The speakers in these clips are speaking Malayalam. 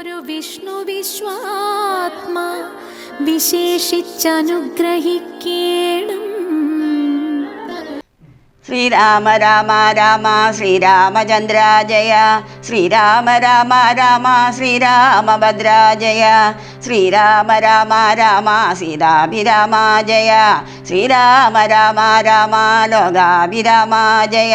ഒരു വിഷ്ണു വിശ്വാത്മാ വിശേഷിച്ചനുഗ്രഹിക്കേണം. ശ്രീരാമ രാമ രാമ ശ്രീരാമചന്ദ്ര ജയ ശ്രീരാമ രാമ രാമ ശ്രീരാമഭദ്ര ജയ ശ്രീരാമ രാമ രാമ സീതാഭിരാമ ജയ ശ്രീരാമ രാമ രാമ ലോകാഭിരാമ ജയ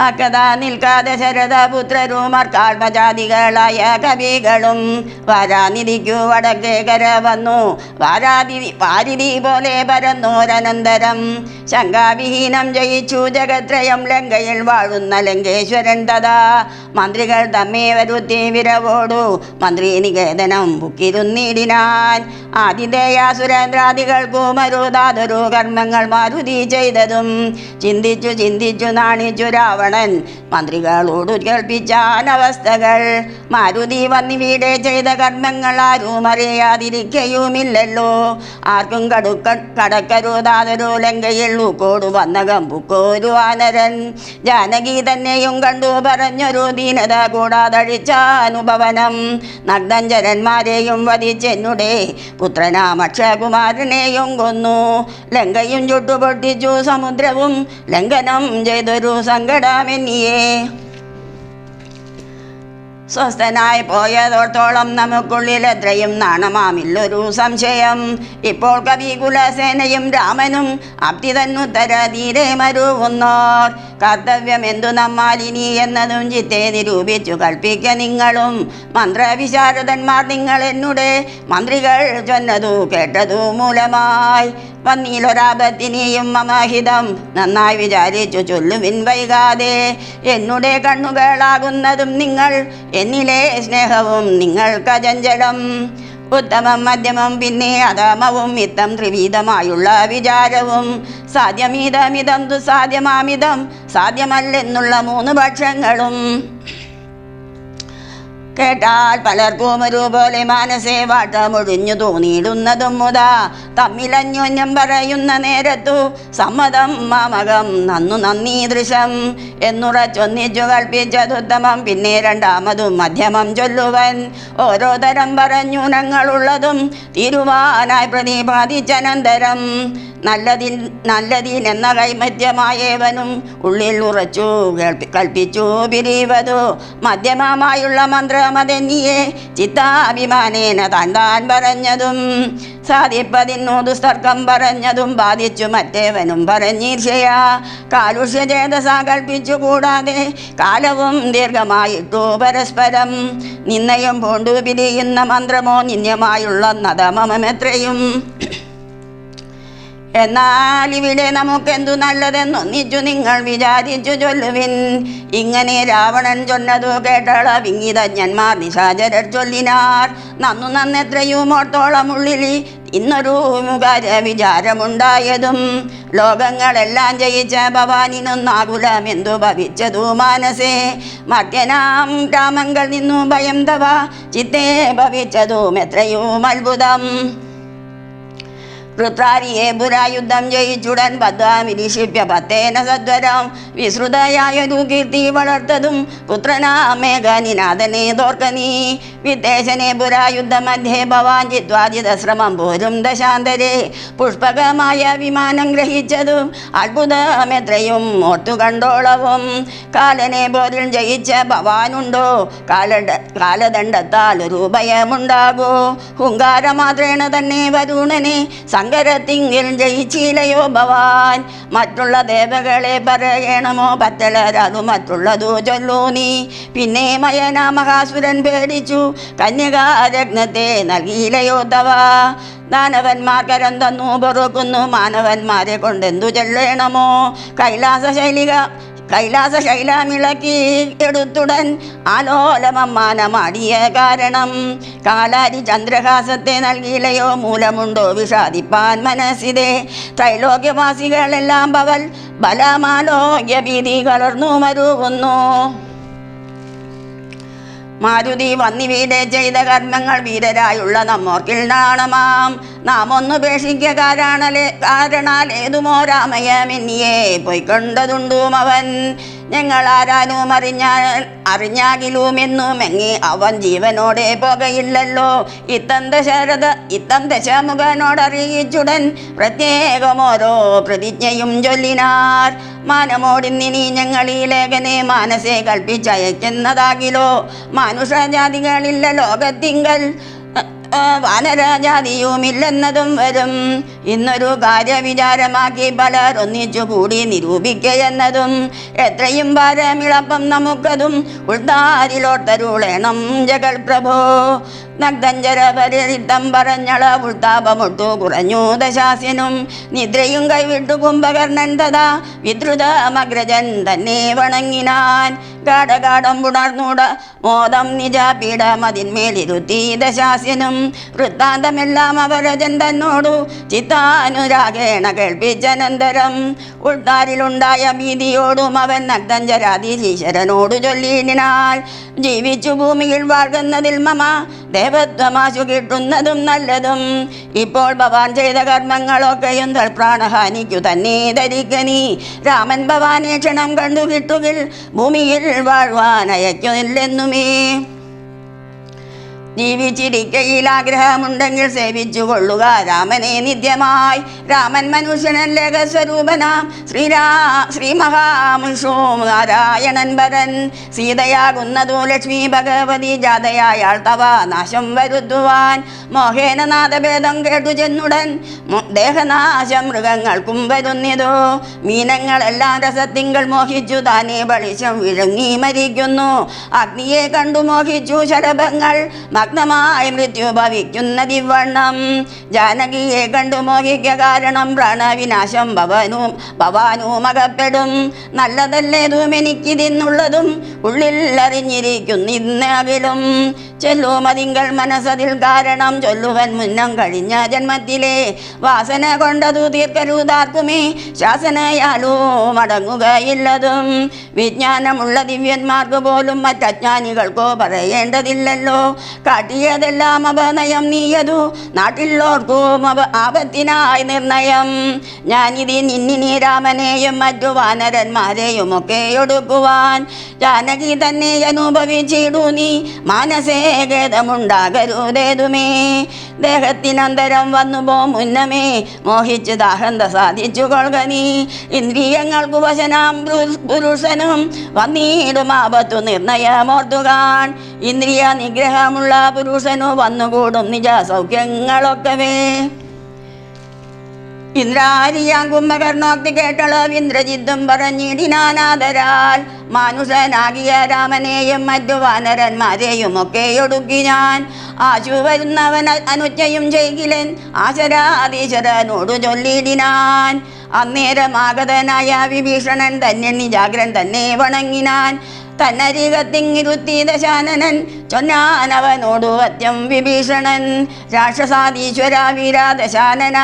അക്കഥ നിൽക്കാതെ ശരദപുത്രരുമാർ കാൽമജാതികളായ കവികളും വാരാനിധിക്കു വടക്കേകര വന്നു. വാരാതി വാരിധി പോലെ പരന്നോരനന്തരം ശങ്കാവിഹീനം ജയിച്ചു ജഗത്രയം ലങ്കയിൽ വാഴുന്ന ലങ്കേശ്വരൻ തഥാ. മന്ത്രികൾ തമ്മേ വരുത്തി വിരവോടു. മന്ത്രി നികേതനം പുക്കിരുന്നിടിനാൻ ആതിഥേയ സുരേന്ദ്രാദികൾക്കു മരുതാതൊരു കർമ്മങ്ങൾ മാരുതി ചെയ്തതും. ചിന്തിച്ചു ചിന്തിച്ചു നാണിച്ചു രാവണൻ മന്ത്രികളോട് കേൾപ്പിച്ചാൻ അവസ്ഥകൾ. മാരുതി വന്നിവിടെ ചെയ്ത കർമ്മങ്ങൾ ആരും അറിയാതിരിക്കയുമില്ലല്ലോ. ആർക്കും കടുക്ക കടക്കരുതാതൊരു ലങ്കയിൽ ൂക്കോട് വന്ന കമ്പുക്കോരു വാനരൻ ജാനകി തന്നെയും കണ്ടു പറഞ്ഞൊരു ദീനത കൂടാതഴിച്ച അനുഭവനം നഗ്നഞ്ചരന്മാരെയും വധിച്ചെന്നുടെ പുത്രനാം അക്ഷകുമാരനെയും കൊന്നു. ലങ്കയും ചുട്ടുപൊട്ടിച്ചു സമുദ്രവും ലംഘനം ചെയ്തൊരു സങ്കടമെന്നിയേ സ്വസ്ഥനായി പോയതോടത്തോളം നമുക്കുള്ളിൽ എത്രയും നാണമാമില്ലൊരു സംശയം. ഇപ്പോൾ കവികുലസേനയും രാമനും അപ്തിതന്നുത്തര തീരെ മരുവുന്നോർ. കർത്തവ്യം എന്തു നമ്മാലിനി എന്നതും ചിത്തെ നിരൂപിച്ചു കൽപ്പിക്ക നിങ്ങളും. മന്ത്രവിശാരദന്മാർ നിങ്ങൾ എന്നുടെ മന്ത്രികൾ ചൊന്നതു കേട്ടതു മൂലമായി. വന്നീലൊരാപത്തിനെയും മമഹിതം നന്നായി വിചാരിച്ചു ചൊല്ലുവിൻ വൈകാതെ എന്നുടെ കണ്ണുകളാകുന്നതും നിങ്ങൾ എന്നിലെ സ്നേഹവും നിങ്ങൾക്ക് ചഞ്ചലം ഉത്തമം മധ്യമം പിന്നെ അധമവും ഇത്തം ത്രിവിധമായുള്ള വിചാരവും. സാധ്യമിതമിതം ദുസാധ്യമാമിതം സാധ്യമല്ലെന്നുള്ള മൂന്ന് പക്ഷങ്ങളും കേട്ടാൽ പലർക്കും ഒരുപോലെ മനസ്സേ വാട്ടമൊഴിഞ്ഞു തോന്നിയിടുന്നതും മുതാ തമ്മിലന്യോന്യം പറയുന്ന നേരത്തു സമ്മതം മാമകം നന്നു നന്ദി ദൃശം എന്നുറച്ചൊന്നിച്ചു കൽപ്പിച്ചതുത്തമം പിന്നെ രണ്ടാമതും മധ്യമം ചൊല്ലുവൻ. ഓരോ തരം പറഞ്ഞുനങ്ങളുള്ളതും തീരുവാനായി പ്രതിപാദിച്ചനന്തരം നല്ലതിൻ നല്ലതിൻ എന്ന കൈമദ്യമായവനും ഉള്ളിൽ ഉറച്ചു കൽപ്പിച്ചു പിരിവതു. മധ്യമമായുള്ള മന്ത്രമതെന്നിയെ ചിത്താഭിമാനേന താൻ താൻ പറഞ്ഞതും സാധിപ്പതിന്നു ദുസ്തർക്കം പറഞ്ഞതും ബാധിച്ചു മറ്റേവനും പറഞ്ഞീർഷയാ കാലുഷ്യചേതസ കൽപ്പിച്ചു കൂടാതെ കാലവും ദീർഘമായിട്ടു പരസ്പരം നിന്നയും പൂണ്ടു പിരിയുന്ന മന്ത്രമോ നിന്യമായുള്ള നദമമെത്രയും എന്നാൽ ഇവിടെ നമുക്കെന്തു നല്ലതെന്നൊന്നിച്ചു നിങ്ങൾ വിചാരിച്ചു ചൊല്ലുവിൻ. ഇങ്ങനെ രാവണൻ ചൊന്നതു കേട്ടള വിങ്ങിതജ്ഞന്മാർ നിശാചരർ ചൊല്ലിനാർ. നന്നു നന്നെത്രയും ഓർത്തോളം ഉള്ളിൽ ഇന്നൊരു മുഖാര വിചാരമുണ്ടായതും ലോകങ്ങളെല്ലാം ജയിച്ച ഭവാനിനൊന്നാകുലം എന്തു ഭവിച്ചതു മാനസേ? മർത്യനാം രാമങ്ങൾ നിന്നു ഭയം തവ ചിത്തേ ഭവിച്ചതും എത്രയും അത്ഭുതം. വൃത്രാരിയെ പുരായുദ്ധം ജയിച്ചുടൻ പദ്മാവിരിക്ഷിപ്യ പത്തേന സദ്വരം. വിശ്രുതയായൊരു കീർത്തി വളർത്തതും പുത്രനാമേഘനിനാഥനെ തോർക്കനീ വിദേശനെ പുരായുദ്ധ മധ്യേ ഭവാൻ ചിത്വാജിതശ്രമം പോരും ദശാന്തരെ. പുഷ്പകമായ വിമാനം ഗ്രഹിച്ചതും അത്ഭുതമെത്രയും ഓർത്തു കണ്ടോളവും കാലനെ പോരിൽ ജയിച്ച ഭവാനുണ്ടോ? കാലട കാലദണ്ഡത്താൽ ഒരു ഭയമുണ്ടാകൂ ഹുങ്കാരമാത്രേണ തന്നെ വരുണനെ സങ്കരത്തിങ്കിൽ ജയിച്ചില്ലയോ ഭവാൻ? മറ്റുള്ള ദേവകളെ പറയണമോ? പത്തലരതു മറ്റുള്ളതു ചൊല്ലൂ നീ. പിന്നെ മയന മഹാസുരൻ പേടിച്ചു. കന്യകാരത്നത്തെ നൽകിയില്ലയോ തവ ദാനവന്മാർ കരം തന്നു പൊറുക്കുന്നു. മാനവന്മാരെ കൊണ്ടെന്തു ചൊല്ലണമോ? കൈലാസ ശൈലിക കൈലാസ ശൈലാമിളക്കി എടുത്തുടൻ ആലോലമമ്മാനമാടിയ കാരണം. കാലാരി ചന്ദ്രഹാസത്തെ നൽകിയില്ലയോ മൂലമുണ്ടോ വിഷാദിപ്പാൻ മനസ്സിതേ. ത്രൈലോക്യവാസികളെല്ലാം പകൽ ബലമാലോക്യ ഭീതി കലർന്നു മരുകുന്നു. മാരുതി വന്നിവിടെ ചെയ്ത കർമ്മങ്ങൾ വീരരായുള്ള നമ്മോർക്കിൽ നാണമാം. നാം ഒന്നുപേക്ഷിക്ക കാരണാലേ കാരണാലേതുമോ പോയി പൊയ്ക്കൊണ്ടതുണ്ടും അവൻ ഞങ്ങൾ ആരാനും അറിഞ്ഞാൽ അറിഞ്ഞാകിലും എന്നും എങ്ങി അവൻ ജീവനോടെ പോകയില്ലല്ലോ. ഇത്തന്ത ശരത ഇത്തന്ത ശമുഖനോടറിയിച്ചുടൻ പ്രത്യേകം ഓരോ പ്രതിജ്ഞയും ചൊല്ലിനാർ. മാനമോടിന്നിനി ഞങ്ങൾ ഈ ലേഖനെ മാനസെ കൽപ്പിച്ചയക്കുന്നതാകിലോ. മനുഷ്യജാതികളില്ല ലോകത്തിങ്കൽ. വാനരാജാതിയുമില്ലെന്നതും വരും. ഇന്നൊരു കാര്യവിചാരമാക്കി പലർ ഒന്നിച്ചു കൂടി നിരൂപിക്കയെന്നതും എത്രയും ഭാരമിളപ്പം നമുക്കതും ഉൾത്താരിലോട്ടരുളേണം ജഗൽ പ്രഭോ. നഗ്ദഞ്ചര പരിതം പറഞ്ഞള ഉൾത്താപമൊട്ടു കുറഞ്ഞു ദശാസ്യനും നിദ്രയും കൈവിട്ടു കുംഭകർണൻ തഥാ വിദ്രുതമഗ്രജൻ തന്നെ വണങ്ങിനാൻ. ഗാഠഗാഠം പുണർന്നൂട മോദം നിജാപീഠമതിന്മേലിരുത്തി ദശാസ്യനും. വൃത്താന്തമെല്ലാം അവരജൻ തന്നോടു ചിത്താനുരാഗേണ കേൾപ്പിച്ചനന്തരം ഉൾത്താരിലുണ്ടായ ഭീതിയോടും അവൻ നഗ്ദഞ്ചരാതിശീശരനോടു ചൊല്ലിയിടിനാൽ ജീവിച്ചു ഭൂമിയിൽ വാഴുന്നതിൽ മമ ദേവത്വമാശു കിട്ടുന്നതും നല്ലതും. ഇപ്പോൾ ഭവാൻ ചെയ്ത കർമ്മങ്ങളൊക്കെയും തൽപ്രാണഹാനിക്കു തന്നെ ധരിക്കനി രാമൻ ഭവാനെ ക്ഷണം കണ്ടു കിട്ടുകിൽ ഭൂമിയിൽ വാഴുവാൻ അയക്കുന്നില്ലെന്നുമേ. ജീവിച്ചിരിക്കയിൽ ആഗ്രഹമുണ്ടെങ്കിൽ സേവിച്ചു കൊള്ളുക രാമനെ നിത്യമായി. രാമൻ മനുഷ്യനൻ ലേഖസ്വരൂപനാം ശ്രീരാ ശ്രീ മഹാമുഷോ നാരായണൻ ഭരൻ. സീതയാകുന്നതു ലക്ഷ്മി ഭഗവതി ജാതയായാൾ തവ നാശം വരുത്തുവാൻ. മോഹേന നാദഭേദം കേട്ടു ചെന്നുടൻ. ദേഹനാശം മൃഗങ്ങൾക്കും വരുന്നിതോ. മീനങ്ങളെല്ലാം രസത്തിങ്കൾ മോഹിച്ചു താനേ ബളിശം വിഴുങ്ങി മരിക്കുന്നു. അഗ്നിയെ കണ്ടു മോഹിച്ചു ശലഭങ്ങൾ മഗ്നമായി മൃത്യു ഭവിക്കുന്ന ദിവണ്ണം. ജാനകിയെ കണ്ടു മോഹിക്ക കാരണം പ്രാണവിനാശം ഭവനും ഭവാനും അകപ്പെടും. നല്ലതല്ലേതും എനിക്കിതിന്നുള്ളതും? ഉള്ളിൽ അറിഞ്ഞിരിക്കുന്നു അറിഞ്ഞിരിക്കുന്നിന്നകിലും ചെല്ലുമതിങ്കൾ മനസ്സതിൽ കാരണം ചൊല്ലുവൻ മുന്നം കഴിഞ്ഞ ജന്മത്തിലെ വാസന കൊണ്ടതു തീർക്കരുതാർക്കുമേ ശാസനയാലോ മടങ്ങുകയില്ലതും. വിജ്ഞാനമുള്ള ദിവ്യന്മാർക്ക് പോലും മറ്റജ്ഞാനികൾക്കോ പറയേണ്ടതില്ലല്ലോ. കാട്ടിയതെല്ലാം അപനയം നീയതു. നാട്ടിലോർക്കും ആപത്തിനായി നിർണയം. ഞാനിതി നിന്നിനി രാമനെയും മറ്റു വാനരന്മാരെയും ഒക്കെ ഒടുക്കുവാൻ. ജാനകി തന്നെ അനുഭവിച്ചിടു നീ മാനസേ ഖേദമുണ്ടാകരുതേതുമേ. ദേഹത്തിനന്തരം വന്നു പോ മുന്നമേ. മോഹിച്ച് ദാഹന്ത സാധിച്ചു കൊള്ളുക നീ. വശനാം പുരു- പുരുഷനും വന്നീടും ആപത്തു നിർണയമോർത്തുകാൻ ഇന്ദ്രിയ നിഗ്രഹമുള്ള പുരുഷനു വന്നുകൂടും നിജ സൗഖ്യങ്ങളൊക്കവേ ഇന്ദ്രാരിയാം കുംഭകർണോക്തി കേട്ടളവ് ഇന്ദ്രജിത്തും പറഞ്ഞിടിനാനാദരാൽ മാനുഷനാകിയ രാമനെയും മറ്റു വാനരന്മാരെയും ഒക്കെ ഒടുക്കി ഞാൻ. ആശു വരുന്നവൻ ചെയ്യിലൻ. ചെയ്കിലൻ ആശരാധീശ്വരനോടു ചൊല്ലിടിനാൻ. അന്നേരമാഗതനായ വിഭീഷണൻ തന്നെ നിജാഗ്രൻ തന്നെ വണങ്ങിനാൻ. തന്നരികത്തിങ്ങിരുത്തി ദശാനനൻ ചൊന്നാനവനോടു അത്യം വിഭീഷണൻ. രാക്ഷസാദീശ്വര വീരാദശാനന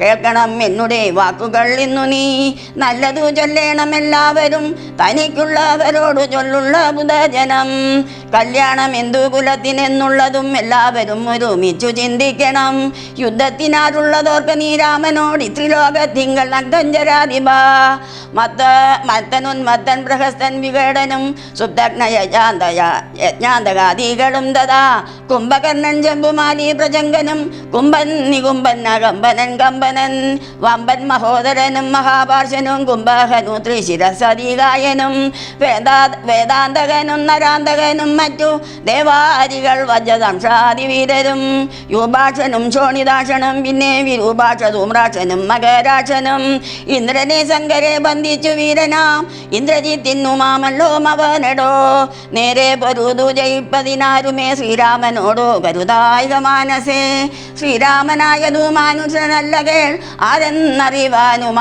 കേൾക്കണം എന്നുടെ വാക്കുകൾ ഇന്നു നീ. നല്ലതു ചൊല്ലേണം എല്ലാവരും തനിക്കുള്ളവരോടു ചൊല്ലുള്ള ബുധജനം. കല്യാണം എന്തു കുലത്തിനെന്നുള്ളതും എല്ലാവരും ഒരുമിച്ചു ചിന്തിക്കണം. യുദ്ധത്തിനാരുള്ളതോർക്ക് നീ രാമനോട് ത്രിലോകത്തിങ്കൾ നഗ്ധഞ്ചരാധിപ മത്ത മത്തനുന്മത്തൻ പ്രഹസ്തൻ വികടനും സുബ്ദഗ്നയജാന്തയ യജ്ഞാന്തകാദികളും തഥാ കുംഭകർണൻ ജമ്പുമാലി പ്രജങ്കനും കുംഭൻ നികുംബൻ അകമ്പനൻ കമ്പനൻ. വമ്പൻ മഹോദരനും മഹാപാർശനും. കുംഭഹനു ത്രിശിരസതികായനും വേദാ വേദാന്തകനും നരാന്തകനും മറ്റു ദേവാരികൾ വജ്രദംഷാദിവീരരും യൂപാക്ഷനും ശോണിദാക്ഷനും പിന്നെ വിരൂപാക്ഷ ധൂമ്രാക്ഷനും മകരാക്ഷനും ഇന്ദ്രനെ ശങ്കരെ ബന്ധിച്ചു വീരനാം. ഇന്ദ്രജിത്തിന്നു മാമല്ലോ മവനടോ നേരെ പൊരുതു ജയിപ്പതി അതിനാരുമേ ശ്രീരാമനോടു? കരുതായിക മാനസേ ശ്രീരാമനായതു മാനുഷനല്ല കേൾ. ആരെന്നറിവാനും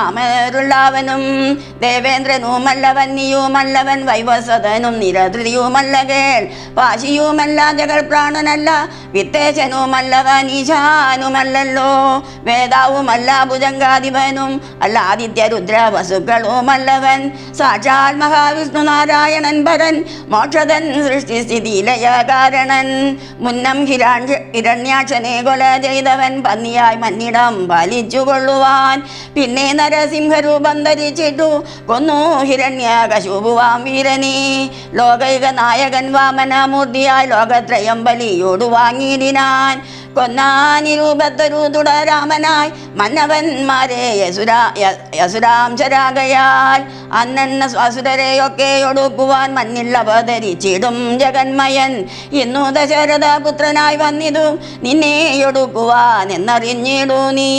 ദേവേന്ദ്രനുമല്ലവൻ നീയുമല്ലവൻ വൈവസതനും നിരദ്രിയുമല്ല കേൾ. പാശിയുമല്ല ജഗൽ പ്രാണനല്ല വിത്തേശനുമല്ലവൻ ഈശാനുമല്ലല്ലോ. വേദാവുമല്ല ഭുജങ്കാധിപനും അല്ല ആദിത്യ രുദ്ര വസുക്കളുമല്ലവൻ. സാക്ഷാൽ മഹാവിഷ്ണു നാരായണൻ ഭരൻ മോക്ഷതൻ സൃഷ്ടിസ്ഥിതി കാരണൻ മുന്നം ഹിരാണ്യ ഹിരണ്യാക്ഷനെ കൊല ചെയ്തവൻ പന്നിയായി മന്നിടം പാലിച്ചു കൊള്ളുവാൻ പിന്നെ നരസിംഹരൂപം ധരിച്ചിട്ടു കൊന്നു ഹിരണ്യാകശൂപുവാം വീരനെ. ലോകൈക നായകൻ വാമനമൂർത്തിയായി ലോകത്രയം ബലിയോടു വാങ്ങിയിടിനാൻ. കൊന്നാനി രൂപത്തൊരു തുടരാമനായി മന്നവന്മാരെ യസുരാ യസുരാം യസുരാംശരാകയാൽ അന്നെന്ന അസുരരെയൊക്കെ ഒടുക്കുവാൻ മണ്ണിൽ ജഗന്മയൻ. ഇന്നു ദശരഥ പുത്രനായി വന്നിതു നിന്നെ ഒടുക്കുവാൻ എന്നറിഞ്ഞിടൂ നീ.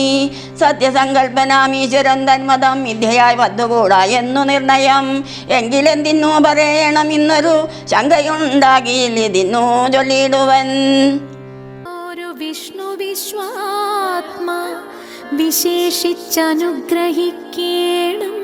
സത്യസങ്കല്പനാമീശ്വരൻ തന്മതം വിദ്യയായി വന്നുകൂടാ എന്നു നിർണയം. എങ്കിലെന്തിന്നു പറയണം ഇന്നൊരു ശങ്കയുണ്ടാകിയില്ലിതിന്നു ചൊല്ലിടുവൻ. ഒരു വിഷ്ണു വിശ്വാത്മാ വിശേഷിച്ചനുഗ്രഹിക്കേണം.